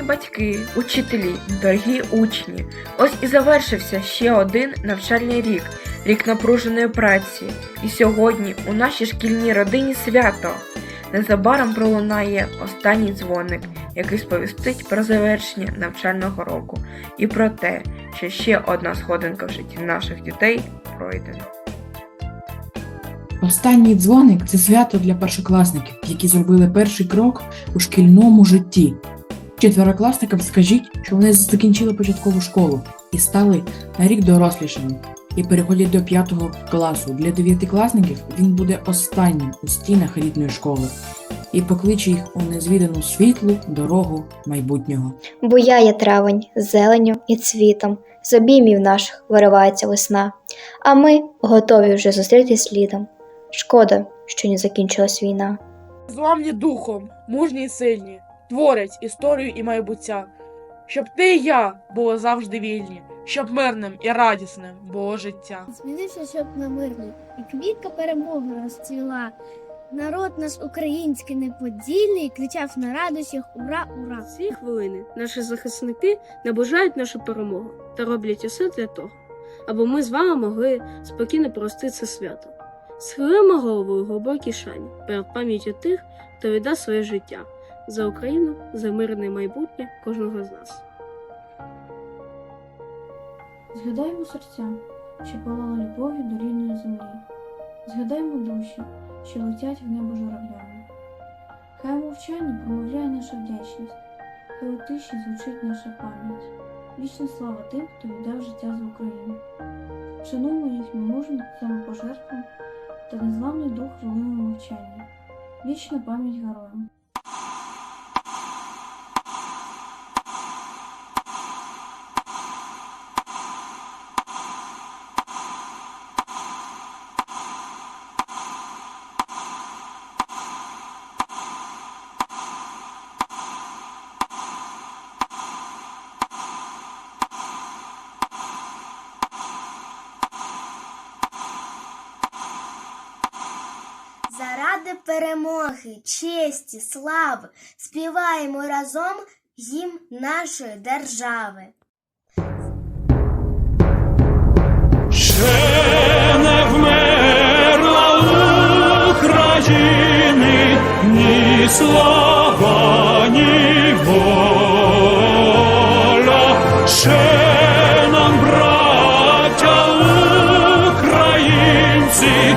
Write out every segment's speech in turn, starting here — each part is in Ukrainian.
Шановні батьки, учителі, дорогі учні, ось і завершився ще один навчальний рік, рік напруженої праці. І сьогодні у нашій шкільній родині свято. Незабаром пролунає останній дзвоник, який сповістить про завершення навчального року і про те, що ще одна сходинка в житті наших дітей пройдена. Останній дзвоник це свято для першокласників, які зробили перший крок у шкільному житті. Четверокласникам скажіть, що вони закінчили початкову школу і стали на рік дорослішими і переходять до п'ятого класу. Для дев'ятикласників він буде останнім у стінах рідної школи і покличе їх у незвідану світлу дорогу майбутнього. Буяє травень зеленю і цвітом, з обіймів наших виривається весна, а ми готові вже зустріти слідом. Шкода, що не закінчилась війна. Зламні духом, мужні й сильні, творять історію і майбуття, щоб ти і я були завжди вільні, щоб мирним і радісним було життя. Змінився, щоб на мирний, і квітка перемоги розцвіла. Народ наш український неподільний кричав на радощах Ура, ура! Ці хвилини наші захисники наближають нашу перемогу та роблять усе для того, аби ми з вами могли спокійно провести це свято. Схилимо голову глибокій шані перед пам'яттю тих, хто віддав своє життя за Україну, за мирне майбутнє кожного з нас. Згадаймо серця, що палали любов'ю до рідної землі. Згадаймо душі, що летять в небо журавлями. Хай у мовчанні промовляє наша вдячність, хай у тиші звучить наша пам'ять. Вічна слава тим, хто віддав життя за Україну. Шануємо їхню мужність самопожертву та незламний дух хвилини мовчання. Вічна пам'ять героям. Заради перемоги, честі, слави співаємо разом гімн нашої держави. Ще не вмерла України ні слава, ні воля. Ще нам, браття українці,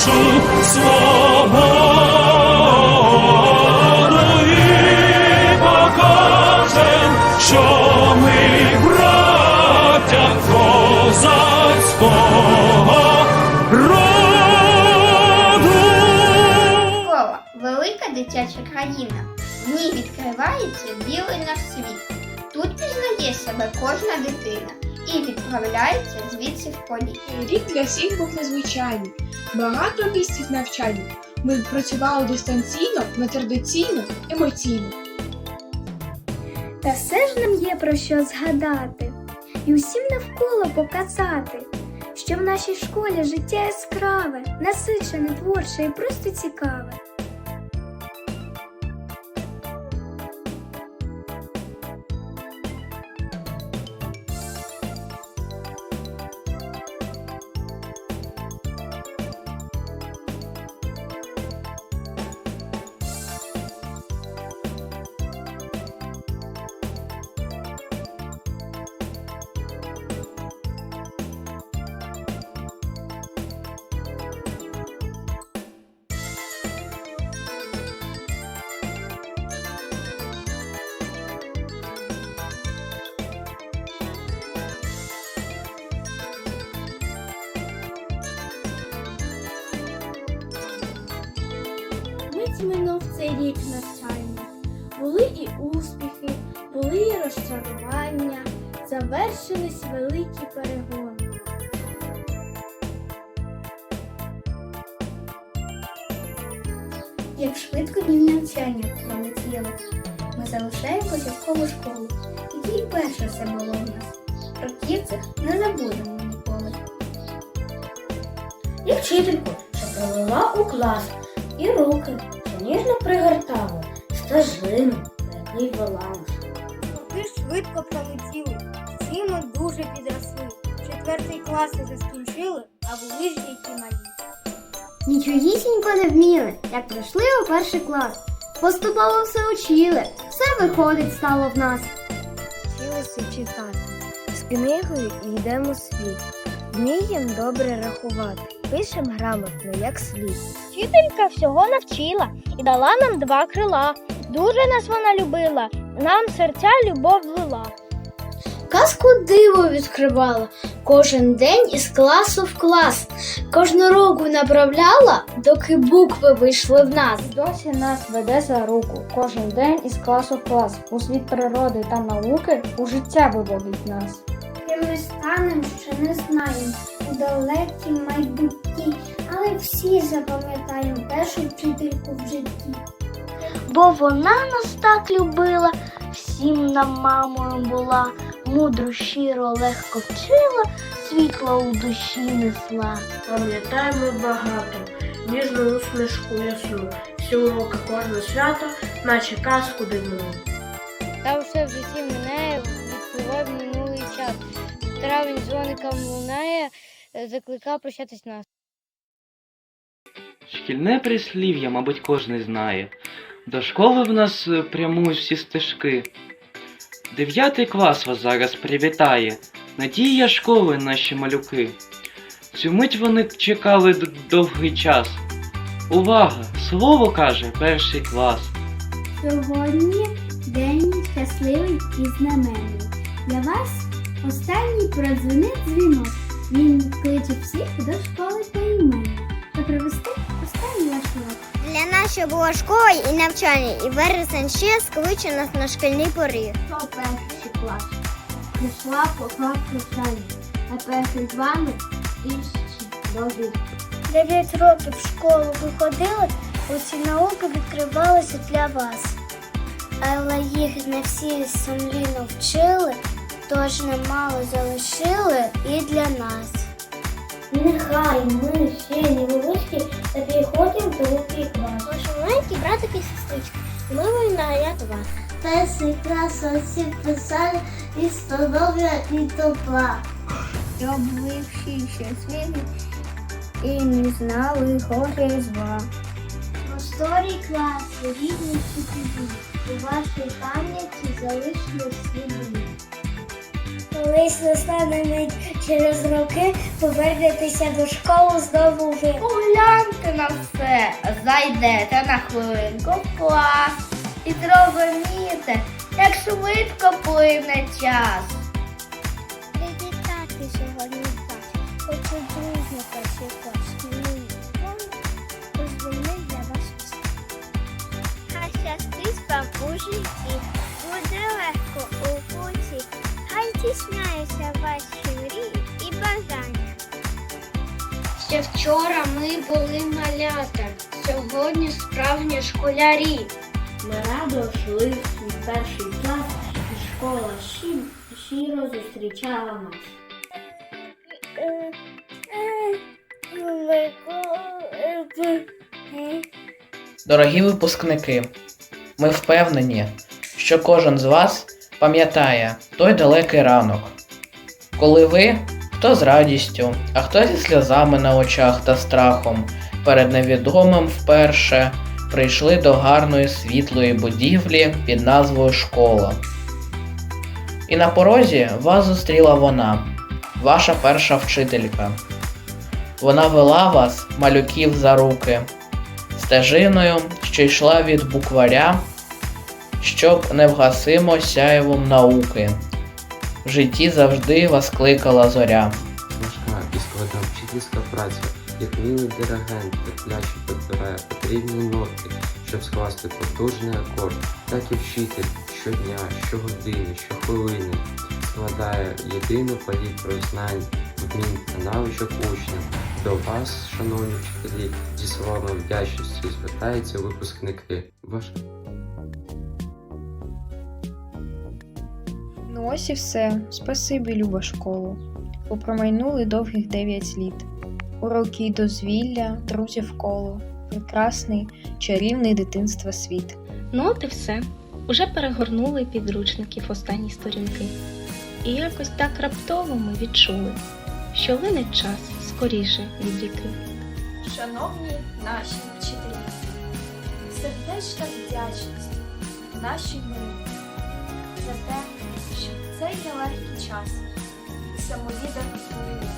нашу свободу і покажем, що ми браття козацького роду. Школа велика дитяча країна. В ній відкривається білий наш світ. Тут пізнає себе кожна дитина і відправляється звідси в політ. Рік для всіх був незвичайний. Багато місць навчання. Ми працювали дистанційно, нетрадиційно, емоційно. Та все ж нам є про що згадати і усім навколо показати, що в нашій школі життя яскраве, насичене, творче і просто цікаве. Минув цей рік навчання. Були і успіхи, були і розчарування, завершились великі перегони. Як швидко дні навчання пролетіли. Ми залишаємо початкову школу, і перше все було в нас. Років цих не забудемо ніколи. І вчительку, що провела у клас, і руки, ніжно пригортала, стежину, по який вела нас. Роки швидко пролетіли, всі ми дуже підросли. Четвертий клас уже скінчили, а були ж які малі. Нічогісінько не вміли, як прийшли у перший клас. Поступово все учили, все виходить стало в нас. Вчилися читати. З книгою йдемо в світ. Вміємо добре рахувати. Пишем грамотно, як слід. Вчителька всього навчила і дала нам два крила. Дуже нас вона любила, нам серця любов влила. Казку диво відкривала кожен день із класу в клас. Кожну руку направляла, доки букви вийшли в нас. Досі нас веде за руку кожен день із класу в клас. У світ природи та науки у життя виводить нас. Ким ми станемо, ще не знаємо далекім майбутті, але всі запам'ятаємо першу вчительку в житті. Бо вона нас так любила, всім нам мамою була, мудру, щиро, легко вчила, світло у душі несла. Пам'ятаємо багато, ніжну усмішку ясну, всі уроки кожне свято, наче казку дивну. Та все в житті минає, відпливає в минулий час. Травень дзвоником лунає, закликав прощатись нас. Шкільне прислів'я, мабуть, кожен знає. До школи в нас е, прямують всі стежки. Дев'ятий клас вас зараз привітає. Надія школи, наші малюки. Цю мить вони чекали довгий час. Увага! Слово каже перший клас. Сьогодні день щасливий і знаменний. Для вас останній продзвонить дзвінок. Він кличе всіх до школи поіменно та провести останній ваш урок. Для нас ще була школа і навчання, і вересень ще скличе нас на шкільний поріг. Хто перший клас? Прийшла пора прощання, а перший з вами інші добрі. Дев'ять років в школу ви ходили, усі науки відкривалися для вас. Але їх не всі сумлінно вчили, тож немало залишили і для нас. Нехай ми ще невеличкі, та підходимо до великий клас. Ваші маленькі братики і сестрички, милий нагляд вас. Перший клас усі писали і здоров'я і добра. Щоб ви всі щасливі і не знали горя зла. Просторій клас, рідні вчителі, у вашій пам'яті залишили сліди. Колись настане мить через роки повернетеся до школи знову ви. Погляньте на все, зайдете на хвилинку в клас і зрозумієте, як швидко плине час. Привітати сьогодні вас, хочу дружно. Мій позвонив для вас. А щастить вам у житті, хай тісняються ваші мрії і бажання. Ще вчора ми були малята, сьогодні справжні школярі. Ми радо йшли в свій перший клас, і школа щи- щиро зустрічала нас. Дорогі випускники, ми впевнені, що кожен з вас пам'ятає той далекий ранок, коли ви, хто з радістю, а хто зі сльозами на очах та страхом, перед невідомим вперше прийшли до гарної світлої будівлі під назвою Школа. І на порозі вас зустріла вона, ваша перша вчителька. Вона вела вас, малюків, за руки стежиною, що йшла від букваря, щоб невгасимо сяєвом науки. В житті завжди вас кликала зоря. Важка і складна вчительська праця як милий диригент терпляче підбирає потрібні ноти, щоб скласти потужний акорд, так і вчитель щодня, щогодини, щохвилини складає єдину палітру знань, вмінь та навичок учнів. До вас, шановні вчителі, зі словами вдячності звертаються випускники. Ваш Ну ось і все. Спасибі, люба школу. Попромайнули довгих дев'ять літ. Уроки й дозвілля, друзів коло, прекрасний, чарівний дитинства світ. Ну от і все. Уже перегорнули підручників останні сторінки. І якось так раптово ми відчули, що лине час скоріше від ріки. Шановні наші вчителі, сердечна вдячність нашій милі за те, що в цей нелегкий час самовіддано створили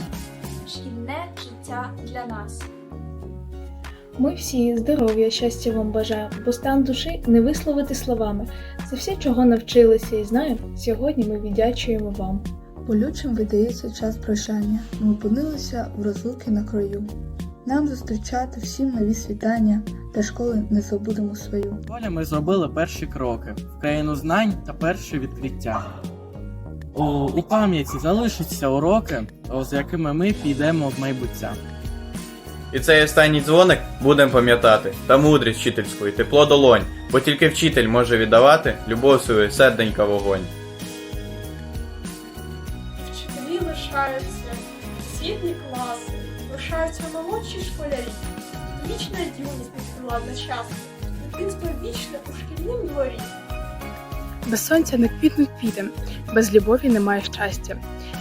шкільне життя для нас. Ми всі здоров'я, щастя вам бажаємо, бо стан душі не висловити словами. Це все, чого навчилися і знаємо, сьогодні ми віддячуємо вам. Болючим видається час прощання. Ми опинилися в розлуки на краю. Нам зустрічати всім нові світання, та школи не забудемо свою. Доля ми зробили перші кроки в країну знань та перші відкриття. У, у пам'яті залишаться уроки, з якими ми підемо в майбуття. І цей останній дзвоник будемо пам'ятати, та мудрість вчительську і тепло долонь, бо тільки вчитель може віддавати любов свою серденька вогонь. Вчителі лишаються, світлі класи, лишаються молодші школярі. Вічна юність відкрила на час, дитинство вічне у шкільнім дворі. Без сонця не квітнуть квіти, без любові немає щастя,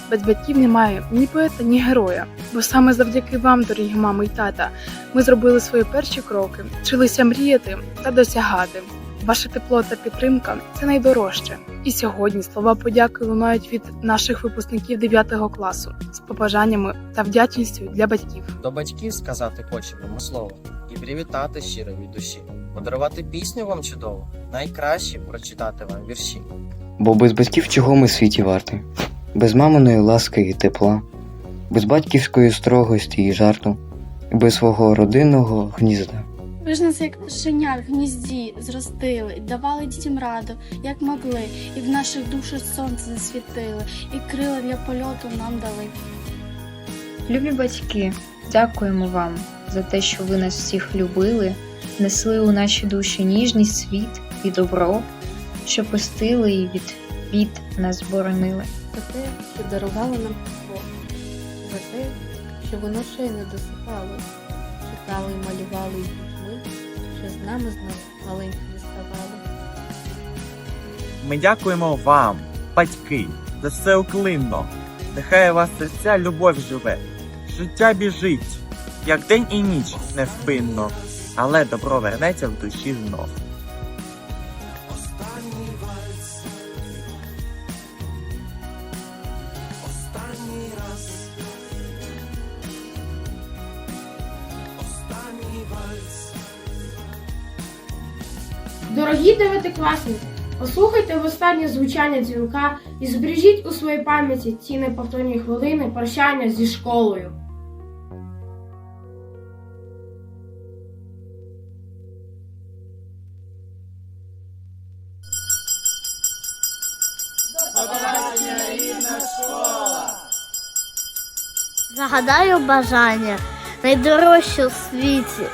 без батьків немає ні поета, ні героя. Бо саме завдяки вам, дорогі мами й тата, ми зробили свої перші кроки, вчилися мріяти та досягати. Ваше тепло та підтримка це найдорожче. І сьогодні слова подяки лунають від наших випускників 9 класу з побажаннями та вдячністю для батьків. До батьків сказати хочемо слово і привітати щиро від душі, подарувати пісню вам чудову, найкраще прочитати вам вірші. Бо без батьків чого ми в світі варти? Без маминої ласки і тепла, без батьківської строгості і жарту, без свого родинного гнізда. Ви ж нас як пташеня в гнізді зростили, давали дітям раду, як могли, і в наших душах сонце засвітили, і крила для польоту нам дали. Любі батьки, дякуємо вам за те, що ви нас всіх любили, несли у наші душі ніжність, світ і добро, що пустили і від бід нас боронили. За те, що дарували нам тепло, за те, що ви ночей не досипали, читали і малювали нами знову маленькими ставали. Ми дякуємо вам, батьки, за все уклинно. Нехай у вас серця любов живе, життя біжить, як день і ніч невпинно, але добро вернеться в душі знов. Дорогі дев'ятикласники, послухайте востаннє звучання дзвінка і збережіть у своїй пам'яті ці неповторні хвилини прощання зі школою. Загадаю бажання найдорожче у світі,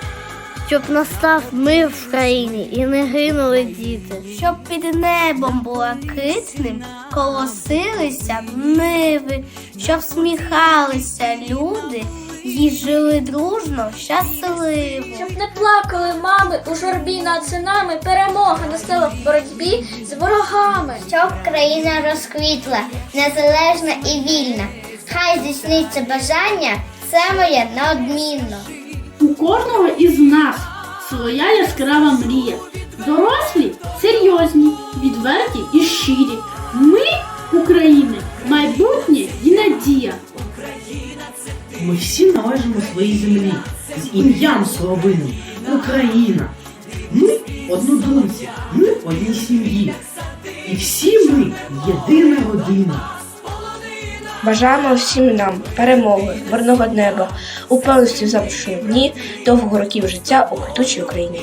щоб настав мир в країні і не гинули діти, щоб під небом блакитним колосилися ниви, щоб сміхалися люди і жили дружно, щасливо. Щоб не плакали мами у журбі над синами, перемога настала в боротьбі з ворогами. Щоб країна розквітла, незалежна і вільна. Хай здійсниться бажання, це моє неодмінно. У кожного із нас своя яскрава мрія. Дорослі серйозні, відверті і щирі. Ми, України, майбутнє і надія. Ми всі належимо своїй землі з ім'ям Соловиним Україна. Ми однодумці, ми одній сім'ї. І всі ми єдина родина. Бажаємо всім нам перемоги, мирного неба, упевненості в завтрашньому дні, довго років життя у квітучій Україні.